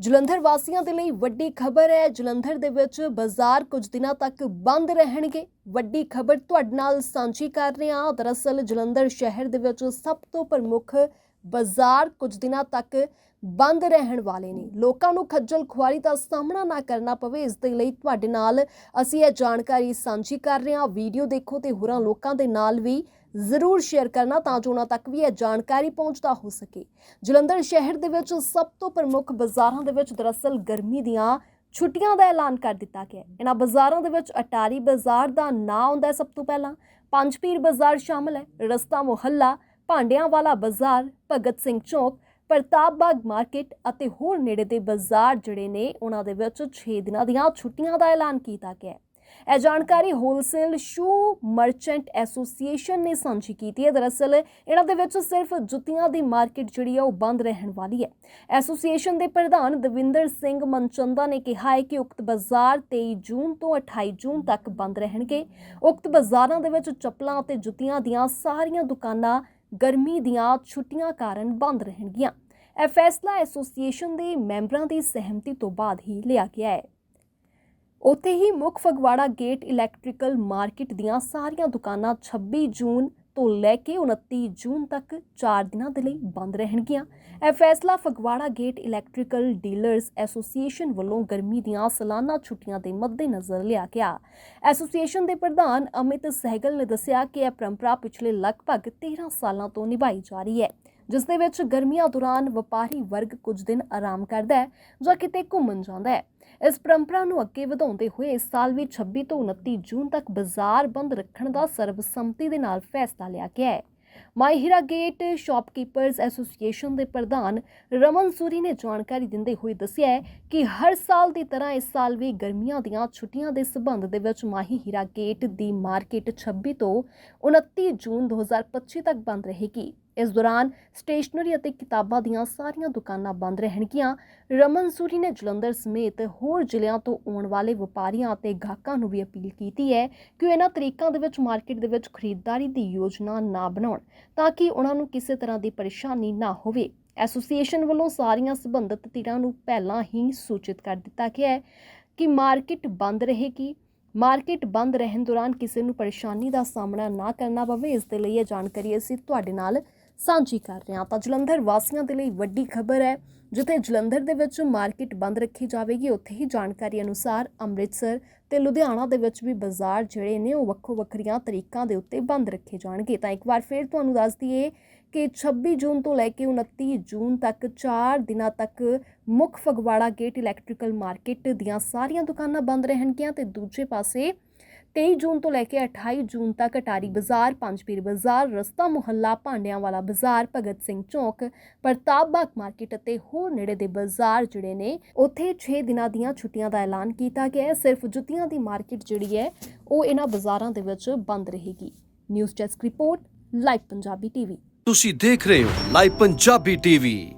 ਜਲੰਧਰ ਵਾਸੀਆਂ ਦੇ ਲਈ ਵੱਡੀ ਖਬਰ ਹੈ। ਜਲੰਧਰ ਦੇ ਵਿੱਚ ਬਾਜ਼ਾਰ ਕੁਝ ਦਿਨਾਂ ਤੱਕ ਬੰਦ ਰਹਿਣਗੇ। ਵੱਡੀ ਖਬਰ ਤੁਹਾਡੇ ਨਾਲ ਸਾਂਝੀ ਕਰ ਰਹੇ ਹਾਂ। ਦਰਅਸਲ ਜਲੰਧਰ ਸ਼ਹਿਰ ਦੇ ਵਿੱਚ ਸਭ ਤੋਂ ਪ੍ਰਮੁੱਖ ਬਾਜ਼ਾਰ ਕੁਝ ਦਿਨਾਂ ਤੱਕ ਬੰਦ ਰਹਿਣ ਵਾਲੇ ਨੇ। ਲੋਕਾਂ ਨੂੰ ਖੱਜਲ ਖੁਆਰੀ ਦਾ ਸਾਹਮਣਾ ਨਾ ਕਰਨਾ ਪਵੇ, ਇਸ ਦੇ ਲਈ ਤੁਹਾਡੇ ਨਾਲ ਅਸੀਂ ਇਹ ਜਾਣਕਾਰੀ ਸਾਂਝੀ ਕਰ ਰਹੇ ਹਾਂ। ਵੀਡੀਓ ਦੇਖੋ ਤੇ ਹੋਰਾਂ ਲੋਕਾਂ ਦੇ ਨਾਲ ਵੀ ਜ਼ਰੂਰ ਸ਼ੇਅਰ ਕਰਨਾ ਤਾਂ ਜੋ ਉਹਨਾਂ ਤੱਕ ਵੀ ਇਹ ਜਾਣਕਾਰੀ ਪਹੁੰਚਦਾ ਹੋ ਸਕੇ। ਜਲੰਧਰ ਸ਼ਹਿਰ ਦੇ ਵਿੱਚ ਸਭ ਤੋਂ ਪ੍ਰਮੁੱਖ ਬਾਜ਼ਾਰਾਂ ਦੇ ਵਿੱਚ ਦਰਅਸਲ ਗਰਮੀ ਦੀਆਂ ਛੁੱਟੀਆਂ ਦਾ ਐਲਾਨ ਕਰ ਦਿੱਤਾ ਗਿਆ ਹੈ। ਇਹਨਾਂ ਬਾਜ਼ਾਰਾਂ ਦੇ ਵਿੱਚ ਅਟਾਰੀ ਬਾਜ਼ਾਰ ਦਾ ਨਾਂ ਆਉਂਦਾ ਸਭ ਤੋਂ ਪਹਿਲਾਂ। ਪੰਜ ਪੀਰ ਬਾਜ਼ਾਰ ਸ਼ਾਮਲ ਹੈ। ਰਸਤਾ ਮੁਹੱਲਾ ਭਾਂਡਿਆਂ ਵਾਲਾ ਬਾਜ਼ਾਰ, ਭਗਤ ਸਿੰਘ ਚੌਕ, ਪ੍ਰਤਾਪ ਬਾਗ ਮਾਰਕੀਟ ਅਤੇ ਹੋਰ ਨੇੜੇ ਦੇ ਬਾਜ਼ਾਰ ਜਿਹੜੇ ਨੇ, ਉਹਨਾਂ ਦੇ ਵਿੱਚ 6 ਦਿਨਾਂ ਦੀਆਂ ਛੁੱਟੀਆਂ ਦਾ ਐਲਾਨ ਕੀਤਾ ਗਿਆ ਹੈ। ਇਹ ਜਾਣਕਾਰੀ ਹੋਲਸੇਲ ਸ਼ੂ ਮਰਚੈਂਟ ਐਸੋਸੀਏਸ਼ਨ ਨੇ ਸਾਂਝੀ ਕੀਤੀ ਹੈ। ਦਰਅਸਲ, ਇਹਨਾਂ ਦੇ ਵਿੱਚ ਸਿਰਫ ਜੁੱਤੀਆਂ ਦੀ ਮਾਰਕੀਟ ਜਿਹੜੀ ਹੈ ਉਹ ਬੰਦ ਰਹਿਣ ਵਾਲੀ ਹੈ। ਐਸੋਸੀਏਸ਼ਨ ਦੇ ਪ੍ਰਧਾਨ ਦਵਿੰਦਰ ਸਿੰਘ ਮਨਚੰਦਾ ਨੇ ਕਿਹਾ ਹੈ ਕਿ ਉਕਤ ਬਾਜ਼ਾਰ 23 ਜੂਨ ਤੋਂ 28 ਜੂਨ ਤੱਕ ਬੰਦ ਰਹਿਣਗੇ। ਉਕਤ ਬਾਜ਼ਾਰਾਂ ਦੇ ਵਿੱਚ ਚੱਪਲਾਂ ਅਤੇ ਜੁੱਤੀਆਂ ਦੀਆਂ ਸਾਰੀਆਂ ਦੁਕਾਨਾਂ ਗਰਮੀ ਦੀਆਂ ਛੁੱਟੀਆਂ ਕਾਰਨ ਬੰਦ ਰਹਿਣਗੀਆਂ। ਇਹ ਫੈਸਲਾ ਐਸੋਸੀਏਸ਼ਨ ਦੇ ਮੈਂਬਰਾਂ ਦੀ ਸਹਿਮਤੀ ਤੋਂ ਬਾਅਦ ਹੀ ਲਿਆ ਗਿਆ ਹੈ। ਉੱਥੇ ਹੀ ਮੁੱਖ ਫਗਵਾੜਾ ਗੇਟ ਇਲੈਕਟ੍ਰੀਕਲ ਮਾਰਕੀਟ ਦੀਆਂ ਸਾਰੀਆਂ ਦੁਕਾਨਾਂ 26 ਜੂਨ ਤੋਂ ਲੈ ਕੇ 29 ਜੂਨ ਤੱਕ 4 ਦਿਨਾਂ ਦੇ ਲਈ ਬੰਦ ਰਹਿਣਗੀਆਂ। ਇਹ ਫੈਸਲਾ Phagwara gate electrical dealers association ਵੱਲੋਂ ਗਰਮੀ ਦੀਆਂ ਸਾਲਾਨਾ ਛੁੱਟੀਆਂ ਦੇ ਮੱਦੇਨਜ਼ਰ ਲਿਆ ਗਿਆ। ਐਸੋਸੀਏਸ਼ਨ ਦੇ ਪ੍ਰਧਾਨ ਅਮਿਤ ਸਹਿਗਲ ਨੇ ਦੱਸਿਆ ਕਿ ਇਹ ਪਰੰਪਰਾ ਪਿਛਲੇ ਲਗਭਗ 13 ਸਾਲਾਂ ਤੋਂ ਨਿਭਾਈ ਜਾ ਰਹੀ ਹੈ। ਜਿਸ ਦੇ ਵਿੱਚ ਗਰਮੀਆਂ ਦੌਰਾਨ ਵਪਾਰੀ ਵਰਗ ਕੁਝ ਦਿਨ ਆਰਾਮ ਕਰਦਾ ਹੈ ਜਾਂ ਕਿਤੇ ਘੁੰਮਣ ਜਾਂਦਾ ਹੈ। ਇਸ ਪਰੰਪਰਾ ਨੂੰ ਅੱਗੇ ਵਧਾਉਂਦੇ ਹੋਏ ਇਸ ਸਾਲ ਵੀ 26 ਤੋਂ 29 ਜੂਨ ਤੱਕ ਬਾਜ਼ਾਰ ਬੰਦ ਰੱਖਣ ਦਾ ਸਰਬਸੰਮਤੀ ਦੇ ਨਾਲ ਫੈਸਲਾ ਲਿਆ ਗਿਆ ਹੈ। ਮਾਈ ਹੀਰਾ ਗੇਟ ਸ਼ਾਪਕੀਪਰਸ ਐਸੋਸੀਏਸ਼ਨ ਦੇ ਪ੍ਰਧਾਨ ਰਮਨ ਸੂਰੀ ਨੇ ਜਾਣਕਾਰੀ ਦਿੰਦੇ ਹੋਏ ਦੱਸਿਆ ਹੈ ਕਿ ਹਰ ਸਾਲ ਦੀ ਤਰ੍ਹਾਂ ਇਸ ਸਾਲ ਵੀ ਗਰਮੀਆਂ ਦੀਆਂ ਛੁੱਟੀਆਂ ਦੇ ਸਬੰਧ ਦੇ ਵਿੱਚ ਮਾਹੀ ਹੀਰਾ ਗੇਟ ਦੀ ਮਾਰਕੀਟ 26 ਤੋਂ 29 ਜੂਨ 2025 ਤੱਕ ਬੰਦ ਰਹੇਗੀ। ਇਸ ਦੌਰਾਨ ਸਟੇਸ਼ਨਰੀ ਅਤੇ ਕਿਤਾਬਾਂ ਦੀਆਂ ਸਾਰੀਆਂ ਦੁਕਾਨਾਂ ਬੰਦ ਰਹਿਣਗੀਆਂ। ਰਮਨ ਸੂਰੀ ਨੇ ਜਲੰਧਰ ਸਮੇਤ ਹੋਰ ਜ਼ਿਲ੍ਹਿਆਂ ਤੋਂ ਆਉਣ ਵਾਲੇ ਵਪਾਰੀਆਂ ਅਤੇ ਗਾਹਕਾਂ ਨੂੰ ਵੀ ਅਪੀਲ ਕੀਤੀ ਹੈ ਕਿ ਉਹ ਇਹਨਾਂ ਤਰੀਕਾਂ ਦੇ ਵਿੱਚ ਮਾਰਕੀਟ ਦੇ ਵਿੱਚ ਖਰੀਦਦਾਰੀ ਦੀ ਯੋਜਨਾ ਨਾ ਬਣਾਉਣ ਤਾਂ ਕਿ ਉਹਨਾਂ ਨੂੰ ਕਿਸੇ ਤਰ੍ਹਾਂ ਦੀ ਪਰੇਸ਼ਾਨੀ ਨਾ ਹੋਵੇ। ਐਸੋਸੀਏਸ਼ਨ ਵੱਲੋਂ ਸਾਰੀਆਂ ਸੰਬੰਧਿਤ ਧਿਰਾਂ ਨੂੰ ਪਹਿਲਾਂ ਹੀ ਸੂਚਿਤ ਕਰ ਦਿੱਤਾ ਗਿਆ ਹੈ ਕਿ ਮਾਰਕੀਟ ਬੰਦ ਰਹੇਗੀ। ਮਾਰਕੀਟ ਬੰਦ ਰਹਿਣ ਦੌਰਾਨ ਕਿਸੇ ਨੂੰ ਪਰੇਸ਼ਾਨੀ ਦਾ ਸਾਹਮਣਾ ਨਾ ਕਰਨਾ ਪਵੇ, ਇਸ ਦੇ ਲਈ ਇਹ ਜਾਣਕਾਰੀ ਅਸੀਂ ਤੁਹਾਡੇ ਨਾਲ ਸਾਂਝੀ ਕਰ ਰਹੇ ਹਾਂ। ਤਾਂ ਜਲੰਧਰ ਵਾਸੀਆਂ ਦੇ ਲਈ ਵੱਡੀ ਖਬਰ ਹੈ, ਜਿੱਥੇ ਜਲੰਧਰ ਦੇ ਵਿੱਚ ਮਾਰਕੀਟ ਬੰਦ ਰੱਖੀ ਜਾਵੇਗੀ। ਉੱਥੇ ਹੀ ਜਾਣਕਾਰੀ ਅਨੁਸਾਰ ਅੰਮ੍ਰਿਤਸਰ ਤੇ ਲੁਧਿਆਣਾ ਦੇ ਵਿੱਚ ਵੀ ਬਾਜ਼ਾਰ ਜਿਹੜੇ ਨੇ, ਉਹ ਵੱਖੋ ਵੱਖਰੀਆਂ ਤਰੀਕਾਂ ਦੇ ਉੱਤੇ ਬੰਦ ਰੱਖੇ ਜਾਣਗੇ। ਤਾਂ ਇੱਕ ਵਾਰ ਫਿਰ ਤੁਹਾਨੂੰ ਦੱਸ ਦਈਏ ਕਿ 26 ਜੂਨ ਤੋਂ ਲੈ ਕੇ 29 ਜੂਨ ਤੱਕ 4 ਦਿਨਾਂ ਤੱਕ ਮੁੱਖ ਫਗਵਾੜਾ ਗੇਟ ਇਲੈਕਟ੍ਰੀਕਲ ਮਾਰਕੀਟ ਦੀਆਂ ਸਾਰੀਆਂ ਦੁਕਾਨਾਂ ਬੰਦ ਰਹਿਣਗੀਆਂ ਤੇ ਦੂਜੇ ਪਾਸੇ 23 ਜੂਨ ਤੋਂ ਲੈ ਕੇ 28 ਜੂਨ ਤੱਕ ਅਟਾਰੀ ਬਾਜ਼ਾਰ, ਪੰਜਪੀਰ ਬਾਜ਼ਾਰ, ਰਸਤਾ ਮੁਹੱਲਾ, ਭਾਂਡਿਆਂ ਵਾਲਾ ਬਾਜ਼ਾਰ, ਭਗਤ ਸਿੰਘ ਚੌਕ, ਪ੍ਰਤਾਪ ਬਾਗ ਮਾਰਕੀਟ ਅਤੇ ਹੋਰ ਨੇੜੇ ਦੇ ਬਾਜ਼ਾਰ ਜਿਹੜੇ ਨੇ, ਉੱਥੇ 6 ਦਿਨਾਂ ਦੀਆਂ ਛੁੱਟੀਆਂ ਦਾ ਐਲਾਨ ਕੀਤਾ ਗਿਆ। ਹੈ ਸਿਰਫ ਜੁੱਤੀਆਂ ਦੀ ਮਾਰਕੀਟ ਜਿਹੜੀ ਹੈ, ਉਹ ਇਹਨਾਂ ਬਾਜ਼ਾਰਾਂ ਦੇ ਵਿੱਚ ਬੰਦ ਰਹੇਗੀ। News desk report, live Punjabi TV. ਤੁਸੀਂ ਦੇਖ ਰਹੇ ਹੋ ਲਾਈਵ ਪੰਜਾਬੀ ਟੀਵੀ।